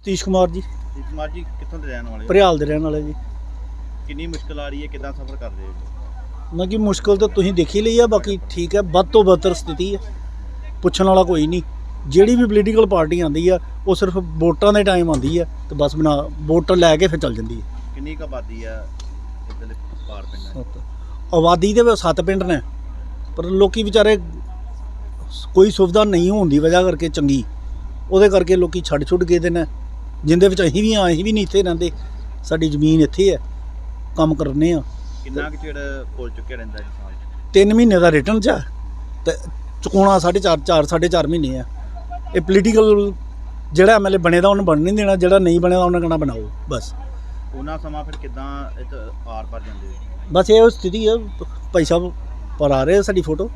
ਸਤੀਸ਼ ਕੁਮਾਰ ਜੀ। ਜੀ ਕੁਮਾਰ ਜੀ ਕਿੱਥੋਂ ਦੇ ਰਹਿਣ ਵਾਲੇ ਹੋ? ਭਰਿਆਲ ਦੇ ਰਹਿਣ ਵਾਲੇ ਜੀ। ਕਿੰਨੀ ਮੁਸ਼ਕਲ ਆ ਰਹੀ ਹੈ ਕਿਦਾਂ ਸਫ਼ਰ ਕਰਦੇ ਹੋ? ਮੈਂ ਕਿ ਮੁਸ਼ਕਲ ਤਾਂ ਤੁਸੀਂ ਦੇਖੀ ਲਈ ਆ ਬਾਕੀ ਠੀਕ ਹੈ ਵੱਧ ਤੋਂ ਬਦਤਰ ਸਥਿਤੀ ਹੈ। ਪੁੱਛਣ ਵਾਲਾ ਕੋਈ ਨਹੀਂ। ਜਿਹੜੀ ਵੀ ਪੋਲੀਟੀਕਲ ਪਾਰਟੀ ਆਂਦੀ ਆ ਉਹ ਸਿਰਫ ਵੋਟਾਂ ਦੇ ਟਾਈਮ ਆਂਦੀ ਆ ਤੇ ਬਸ ਬਣਾ ਵੋਟ ਲੈ ਕੇ ਫਿਰ ਚੱਲ ਜਾਂਦੀ ਹੈ ਕਿੰਨੀ ਕੁ ਆਬਾਦੀ ਆ ਇੱਧਰਲੇ ਪਾਰ ਪਿੰਡਾਂ 'ਚ? ਆਬਾਦੀ ਦੇ ਵਿੱਚ ਸੱਤ ਪਿੰਡ ਨੇ ਪਰ ਲੋਕੀ ਵਿਚਾਰੇ ਕੋਈ ਸੁਵਿਧਾ ਨਹੀਂ ਹੋਣ ਦੀ ਵਜ੍ਹਾ ਕਰਕੇ ਚੰਗੀ। ਉਹਦੇ ਕਰਕੇ ਲੋਕੀ ਛੱਡ ਛੁੱਟ ਗਏ ਦੇ ਨੇ। ਜਿੰਦੇ ਵਿੱਚ ਅਸੀਂ ਵੀ ਆ ਅਸੀਂ ਵੀ ਨਹੀਂ ਇੱਥੇ ਰਹਿੰਦੇ। ਸਾਡੀ ਜ਼ਮੀਨ ਇੱਥੇ ਹੈ ਕੰਮ ਕਰਨੇ ਆ। ਕਿੰਨਾ ਕੁ ਚਿਰ ਪੁੱਲ ਚੁੱਕਿਆ ਰਹਿੰਦਾ ਜੀ ਸਾਲ? 'ਚ? ਤਿੰਨ ਮਹੀਨੇ ਦਾ ਰਿਟਰਨ ਚ ਆ। ਤੇ ਚੁਕਾਉਣਾ ਸਾਢੇ ਚਾਰ ਚਾਰ ਸਾਢੇ ਚਾਰ ਮਹੀਨੇ ਆ। ਇਹ ਪੋਲੀਟੀਕਲ ਜਿਹੜਾ ਐਮਐਲਏ ਬਣੇਦਾ ਉਹਨੂੰ ਬਣ ਨਹੀਂ ਦੇਣਾ ਜਿਹੜਾ ਨਹੀਂ ਬਣੇਦਾ ਉਹਨੇ ਕਹਣਾ ਬਣਾਓ ਬਸ। ਉਹਨਾਂ ਸਮਾਂ ਫਿਰ ਕਿਦਾਂ ਆਰ ਪਰ ਜਾਂਦੇ ਹੋ ਬਸ ਇਹ ਸਥਿਤੀ ਹੈ ਭਾਈ ਸਾਹਿਬ ਪਰ ਆ ਰਹੇ ਆ ਸਾਡੀ ਫੋਟੋ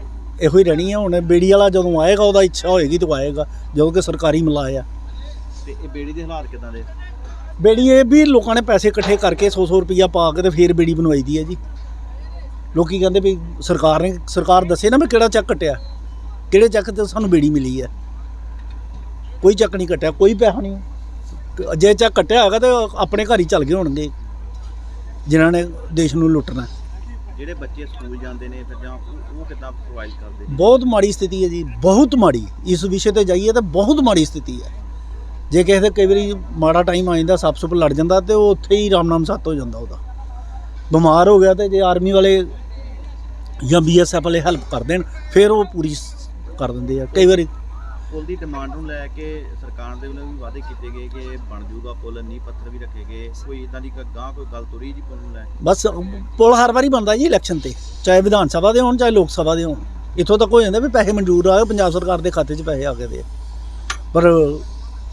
ਇਹੋ ਹੀ ਰਹਿਣੀ ਹੈ ਹੁਣ ਬੇੜੀ ਵਾਲਾ ਜਦੋਂ ਆਏਗਾ ਉਹਦਾ ਇੱਛਾ ਹੋਏਗੀ ਤਾਂ ਆਏਗਾ ਜਦੋਂ ਕਿ ਸਰਕਾਰੀ ਮਲਾਇਆ ਤੇ ਇਹ ਬੇੜੀ ਦੇ ਹਾਲਾਤ ਕਿਦਾਂ ਦੇ? ਬੇੜੀ ਇਹ ਵੀ ਲੋਕਾਂ ਨੇ ਪੈਸੇ ਇਕੱਠੇ ਕਰਕੇ 100-100 ਰੁਪਈਆ ਪਾ ਕੇ ਤੇ ਫੇਰ ਬੇੜੀ ਬਣਵਾਈ ਦੀ ਹੈ ਜੀ। ਲੋਕੀ ਕਹਿੰਦੇ ਵੀ ਸਰਕਾਰ ਨੇ ਸਰਕਾਰ ਦੱਸੇ ਨਾ ਵੀ ਕਿਹੜਾ ਚੱਕ ਕੱਟਿਆ। ਕਿਹੜੇ ਚੱਕ ਤੇ ਸਾਨੂੰ ਬੇੜੀ ਮਿਲੀ ਹੈ। ਕੋਈ ਚੱਕ ਨਹੀਂ ਕੱਟਿਆ ਕੋਈ ਪੈਸਾ ਨਹੀਂ। ਜੇ ਚੱਕ ਕੱਟਿਆ ਹੈਗਾ ਤੇ ਆਪਣੇ ਘਰ ਹੀ ਚੱਲ ਗਏ ਹੋਣਗੇ ਜਿਨ੍ਹਾਂ ਨੇ ਦੇਸ਼ ਨੂੰ ਲੁੱਟਣਾ ਜਿਹੜੇ ਬੱਚੇ ਸਕੂਲ ਜਾਂਦੇ ਨੇ ਫਿਰ ਜਾਂ ਉਹ ਕਿਦਾਂ ਪ੍ਰੋਵਾਈਡ ਕਰਦੇ ਬਹੁਤ ਮਾੜੀ ਸਥਿਤੀ ਹੈ ਜੀ ਬਹੁਤ ਮਾੜੀ। ਇਸ ਵਿਸ਼ੇ ਤੇ ਜਾਈਏ ਤਾਂ ਬਹੁਤ ਮਾੜੀ ਸਥਿਤੀ ਹੈ। ਜੇ ਕਿਸੇ ਦੇ ਕਈ ਵਾਰੀ ਮਾੜਾ ਟਾਈਮ ਆ ਜਾਂਦਾ ਸੱਪ ਸੁੱਪ ਲੜ ਜਾਂਦਾ ਤੇ ਉਹ ਉੱਥੇ ਹੀ ਰਾਮ ਨਾਮ ਸੱਤ ਹੋ ਜਾਂਦਾ ਉਹਦਾ। ਬਿਮਾਰ ਹੋ ਗਿਆ ਤੇ ਜੇ ਆਰਮੀ ਵਾਲੇ ਜਾਂ ਬੀਐਸਐਫ ਵਾਲੇ ਹੈਲਪ ਕਰ ਦੇਣ ਫਿਰ ਉਹ ਪੂਰੀ ਕਰ ਦਿੰਦੇ ਆ ਕਈ ਵਾਰੀ। ਪੁੱਲ ਦੀ ਡਿਮਾਂਡ ਨੂੰ ਲੈ ਕੇ ਸਰਕਾਰ ਦੇ ਵੱਲੋਂ ਵੀ ਵਾਅਦੇ ਕੀਤੇ ਗਏ ਕਿ ਬਣ ਜਾਊਗਾ ਪੁੱਲ ਨੀਂਹ ਪੱਥਰ ਵੀ ਰੱਖੇ ਗਏ। ਕੋਈ ਇਦਾਂ ਦੀ ਗਾਂ ਕੋਈ ਗੱਲ ਤੁਰੀ ਜੀ ਪੁੱਲ ਨੂੰ ਲੈ? ਬਸ ਪੁਲ ਹਰ ਵਾਰੀ ਬਣਦਾ ਜੀ ਇਲੈਕਸ਼ਨ ਤੇ ਚਾਹੇ ਵਿਧਾਨ ਸਭਾ ਦੇ ਹੋਣ ਚਾਹੇ ਲੋਕ ਸਭਾ ਦੇ ਹੋਣ। ਇੱਥੋਂ ਤੱਕ ਹੋ ਜਾਂਦਾ ਵੀ ਪੈਸੇ ਮਨਜ਼ੂਰ ਆ ਪੰਜਾਬ ਸਰਕਾਰ ਦੇ ਖਾਤੇ 'ਚ ਪੈਸੇ ਆ ਗਏ ਦੇ ਪਰ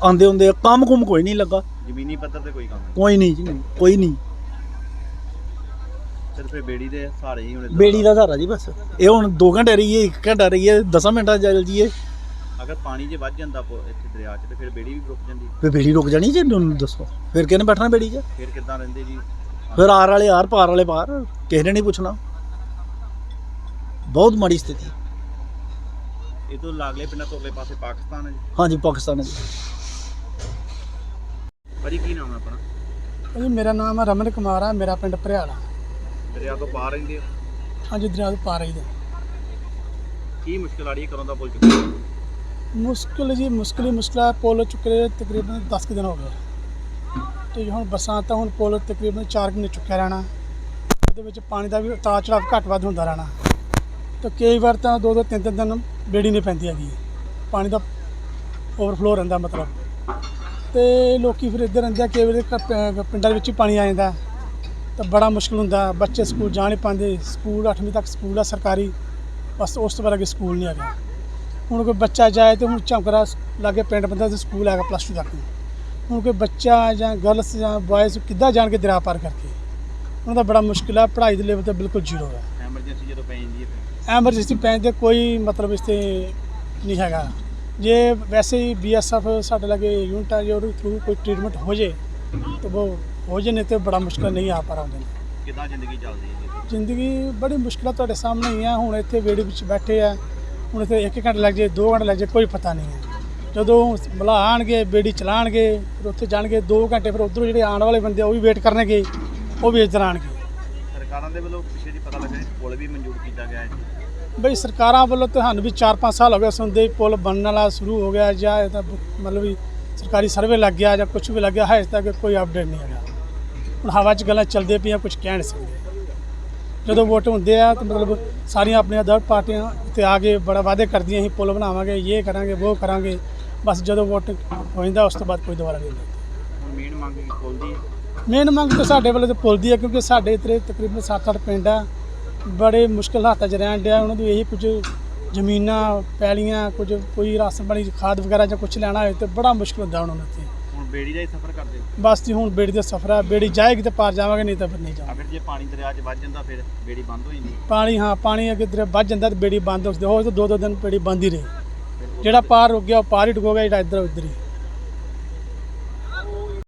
ਆਂਦੇ ਹੁੰਦੇ ਕੰਮ ਕੁਮ ਕੋਈ ਨਹੀਂ ਲੱਗਾ। ਜ਼ਮੀਨੀ ਪੱਧਰ ਤੇ ਕੋਈ ਕੰਮ ਨਹੀਂ। ਕੋਈ ਨਹੀਂ ਜੀ ਕੋਈ ਨਹੀਂ। ਸਿਰਫ ਇਹ ਬੇੜੀ ਦੇ ਸਹਾਰੇ ਹੀ ਹੁਣ ਇੱਧਰ ਬੇੜੀ ਦਾ ਸਹਾਰਾ ਜੀ ਬਸ। ਇਹ ਹੁਣ 2 ਘੰਟੇ ਰਹੀਏ 1 ਘੰਟਾ ਰਹੀਏ 10 ਮਿੰਟਾਂ ਚੱਲ ਜੀਏ ਅਗਰ ਪਾਣੀ ਜੇ ਵੱਧ ਜਾਂਦਾ ਪੁ- ਇੱਥੇ ਦਰਿਆ 'ਚ ਤੇ ਫਿਰ ਬੇੜੀ ਵੀ ਰੁਕ ਜਾਂਦੀ। ਫੇ ਬੇੜੀ ਰੁਕ ਜਾਣੀ ਜੀ ਤੁਹਾਨੂੰ ਦੱਸੋ। ਫਿਰ ਕਿਹਨੇ ਬੈਠਣਾ ਬੇੜੀ 'ਚ? ਫਿਰ ਕਿੱਦਾਂ ਰਹਿੰਦੇ ਜੀ? ਫਿਰ ਆਰ ਵਾਲੇ ਆਰ ਪਾਰ ਵਾਲੇ ਪਾਰ ਕਿਸੇ ਨੇ ਨਹੀਂ ਪੁੱਛਣਾ। ਬਹੁਤ ਮਾੜੀ ਸਥਿਤੀ। ਇਹ ਤੋਂ ਲਾਗਲੇ ਪਿੰਡਾਂ ਤੋਂ ਅਗਲੇ ਪਾਸੇ ਪਾਕਿਸਤਾਨ ਹੈ ਜੀ। ਹਾਂਜੀ ਪਾਕਿਸਤਾਨ ਹੈ ਜੀ। ਭਾਜੀ ਕੀ ਨਾਮ ਹੈ ਆਪਣਾ? ਜੀ ਮੇਰਾ ਨਾਮ ਹੈ ਰਮਨ ਕੁਮਾਰ ਹੈ ਮੇਰਾ ਪਿੰਡ ਭਰਿਆਲਾ। ਦਰਿਆ ਤੋਂ ਪਾਰ ਰਹਿੰਦੇ ਹੋ? ਹਾਂਜੀ ਦਰਿਆ ਤੋਂ ਪਾਰ ਹੀ ਦੇ ਕੀ ਮੁਸ਼ਕਲ ਆ ਰਹੀ ਹੈ ਕਦੋਂ ਦਾ ਪੁੱਲ ਚੁੱਕਿਆ ਮੁਸ਼ਕਿਲ ਜੀ ਮੁਸ਼ਕਿਲ ਹੀ ਮੁਸ਼ਕਿਲ ਹੈ ਪੁੱਲ ਚੁੱਕੇ ਤਕਰੀਬਨ 10 ਕੁ ਦਿਨ ਹੋ ਗਏ। ਤੇ ਹੁਣ ਬਰਸਾਤ ਹੁਣ ਪੁੱਲ ਤਕਰੀਬਨ 4 ਮਹੀਨੇ ਚੁੱਕਿਆ ਰਹਿਣਾ। ਉਹਦੇ ਵਿੱਚ ਪਾਣੀ ਦਾ ਵੀ ਉਤਾਰ ਚੜਾਵ ਘੱਟ ਵੱਧ ਹੁੰਦਾ ਰਹਿਣਾ। ਤੇ ਕਈ ਵਾਰ ਤਾਂ ਦੋ ਦੋ ਤਿੰਨ ਤਿੰਨ ਦਿਨ ਬੇੜੀ ਨਹੀਂ ਪੈਂਦੀ ਹੈਗੀ। ਪਾਣੀ ਦਾ ਓਵਰਫਲੋ ਰਹਿੰਦਾ ਮਤਲਬ। ਤੇ ਲੋਕੀ ਫਿਰ ਇੱਧਰ ਰਹਿੰਦੇ ਆ ਕਈ ਵਾਰੀ ਕ- ਪਿੰਡਾਂ ਵਿੱਚ ਹੀ ਪਾਣੀ ਆ ਜਾਂਦਾ। ਤਾਂ ਬੜਾ ਮੁਸ਼ਕਲ ਹੁੰਦਾ ਬੱਚੇ ਸਕੂਲ ਜਾ ਨਹੀਂ ਪਾਉਂਦੇ। ਸਕੂਲ 8ਵੀਂ ਤੱਕ ਸਕੂਲ ਆ ਸਰਕਾਰੀ ਬਸ ਉਸ ਤੋਂ ਬਾਅਦ ਅੱਗੇ ਸਕੂਲ ਨਹੀਂ ਹੈਗਾ। ਹੁਣ ਕੋਈ ਬੱਚਾ ਜਾਏ ਤੇ ਹੁਣ ਝੰਕਰਾ ਲਾਗੇ ਪਿੰਡ ਬੰਦਾ ਤੇ ਸਕੂਲ ਹੈਗਾ ਪਲੱਸ 2 ਤੱਕ। ਹੁਣ ਕੋਈ ਬੱਚਾ ਜਾਂ ਗਰਲਸ ਜਾਂ ਬॉयਜ਼ ਕਿੱਦਾਂ ਜਾਣ ਕੇ ਦਰਿਆ ਪਾਰ ਕਰਕੇ? ਉਹਨਾਂ ਦਾ ਬੜਾ ਮੁਸ਼ਕਿਲ ਹੈ ਪੜ੍ਹਾਈ ਦੇ ਲੈਵਲ ਤੇ ਬਿਲਕੁਲ ਜ਼ੀਰੋ ਹੈ ਐਮਰਜੈਂਸੀ ਜਦੋਂ ਪੈ ਜਾਂਦੀ ਹੈ ਐਮਰਜੈਂਸੀ ਪੈਣ ਦੇ ਕੋਈ ਮਤਲਬ ਇਸ ਤੇ ਨਹੀਂ ਹੈਗਾ। ਜੇ ਵੈਸੇ ਹੀ ਬੀਐਸਐਫ ਸਾਡੇ ਲਗੇ ਯੂਨਿਟ ਹੈ ਜੇ ਉਹਦੇ ਥਰੂ ਕੋਈ ਟ੍ਰੀਟਮੈਂਟ ਹੋ ਜੇ ਤਾਂ ਉਹ ਹੋ ਜੇ ਨਹੀਂ ਤੇ ਬੜਾ ਮੁਸ਼ਕਲ ਨਹੀਂ ਆ ਪਾ ਰਹਾ ਨੇ ਕਿੱਦਾਂ ਜ਼ਿੰਦਗੀ ਚੱਲਦੀ ਹੈ ਜ਼ਿੰਦਗੀ ਬੜੀ ਮੁਸ਼ਕਲਾਂ ਤੁਹਾਡੇ ਸਾਹਮਣੇ ਹੀ ਆ ਹੁਣ ਇੱਥੇ ਵੇੜੇ ਵਿੱਚ ਬੈਠੇ ਆ ਹੁਣ ਇੱਥੇ 1 ਘੰਟਾ ਲੱਗ ਜੇ 2 ਘੰਟੇ ਲੱਗ ਜੇ ਕੋਈ ਪਤਾ ਨਹੀਂ ਹੈ ਜਦੋਂ ਮਲਾ ਆਣਗੇ ਬੇੜੀ ਚਲਾਣਗੇ ਫਿਰ ਉੱਥੇ ਜਾਣਗੇ 2 ਘੰਟੇ ਫਿਰ ਉਧਰੋਂ ਜਿਹੜੇ ਆਉਣ ਵਾਲੇ ਬੰਦੇ ਆ ਉਹ ਵੀ ਵੇਟ ਕਰਨਗੇ ਉਹ ਵੀ ਇੱਧਰ ਆਣਗੇ ਸਰਕਾਰਾਂ ਦੇ ਵੱਲੋਂ ਪਿੱਛੇ ਜੀ ਪਤਾ ਲੱਗਾ ਜੀ ਪੁੱਲ ਵੀ ਮਨਜ਼ੂਰ ਕੀਤਾ ਗਿਆ ਹੈ ਬਈ ਸਰਕਾਰਾਂ ਵੱਲੋਂ ਤੁਹਾਨੂੰ ਵੀ 4-5 ਸਾਲ ਹੋ ਗਏ ਸੁਣਦੇ ਪੁਲ ਬਣਨ ਵਾਲਾ ਸ਼ੁਰੂ ਹੋ ਗਿਆ ਜਾਂ ਇਹ ਤਾਂ ਮਤਲਬ ਵੀ ਸਰਕਾਰੀ ਸਰਵੇ ਲੱਗ ਗਿਆ ਜਾਂ ਕੁਝ ਵੀ ਲੱਗ ਗਿਆ ਹੈ ਤੱਕ ਕੋਈ ਅਪਡੇਟ ਨਹੀਂ ਹੈਗਾ। ਹੁਣ ਹਵਾ 'ਚ ਗੱਲਾਂ ਚੱਲਦੇ ਪਈਆਂ ਕੁਝ ਕਹਿ ਨਹੀਂ ਸਕਦੇ। ਜਦੋਂ ਵੋਟ ਹੁੰਦੇ ਆ ਤਾਂ ਮਤਲਬ ਸਾਰੀਆਂ ਆਪਣੀਆਂ ਅਦਰ ਪਾਰਟੀਆਂ ਤੇ ਆ ਕੇ ਬੜਾ ਵਾਅਦੇ ਕਰਦੀਆਂ ਸੀ ਪੁਲ ਬਣਾਵਾਂਗੇ ਇਹ ਕਰਾਂਗੇ ਉਹ ਕਰਾਂਗੇ। ਬਸ ਜਦੋਂ ਵੋਟ ਹੋ ਜਾਂਦਾ ਉਸ ਤੋਂ ਬਾਅਦ ਕੋਈ ਦੁਬਾਰਾ ਨਹੀਂ ਹੁੰਦਾ। ਹੁਣ ਮੇਨ ਮੰਗ ਪੁੱਲ ਦੀ। ਮੇਨ ਮੰਗ ਤਾਂ ਸਾਡੇ ਵੱਲੋਂ ਤਾਂ ਪੁੱਲ ਦੀ ਹੈ ਕਿਉਂਕਿ ਸਾਡੇ ਇੱਥੇ ਤਕਰੀਬਨ 7-8 ਪਿੰਡ ਆ। ਬੜੇ ਮੁਸ਼ਕਲ ਹਾਲਾਤਾਂ 'ਚ ਰਹਿਣ ਡਿਆ ਉਹਨਾਂ ਦੀ ਇਹੀ ਕੁਝ ਜ਼ਮੀਨਾਂ ਪੈਲੀਆਂ ਕੁਝ ਕੋਈ ਰਾਸ਼ਨ ਪਾਣੀ ਖਾਦ ਵਗੈਰਾ ਜਾਂ ਕੁਝ ਲੈਣਾ ਹੋਏ ਤੇ ਬੜਾ ਮੁਸ਼ਕਲ ਹੁੰਦਾ ਉਹਨਾਂ ਨੂੰ ਇੱਥੇ। ਹੁਣ ਬੇੜੀ ਦਾ ਹੀ ਸਫ਼ਰ ਕਰਦੇ ਹੋ? ਬਸ ਜੀ ਹੁਣ ਬੇੜੀ ਦਾ ਸਫ਼ਰ ਆ ਬੇੜੀ ਜਾਏਗੀ ਤੇ ਪਾਰ ਜਾਵਾਂਗੇ ਨਹੀਂ ਤਾਂ ਫਿਰ ਨਹੀਂ ਜਾਵਾਂਗੇ। ਅਗਰ ਜੇ ਪਾਣੀ ਦਰਿਆ 'ਚ ਵੱਜ ਜਾਂਦਾ ਫਿਰ ਬੇੜੀ ਬੰਦ ਹੋ ਜਾਂਦੀ ਪਾਣੀ ਹਾਂ ਪਾਣੀ ਅੱਗੇ ਦਰ ਵੱਜ ਜਾਂਦਾ ਤੇ ਬੇੜੀ ਬੰਦ ਹੋ ਜਾਂਦੀ ਹੋ ਤਾਂ ਦੋ ਦੋ ਦਿਨ ਬੇੜੀ ਬੰਦ ਹੀ ਰਹੀ। ਜਿਹੜਾ ਪਾਰ ਰੁਕ ਗਿਆ ਉਹ ਪਾਰ ਹੀ ਡੁੱਬੋਗਾ ਜਿਹੜਾ ਇੱਧਰ ਉੱਧਰ ਹੀ।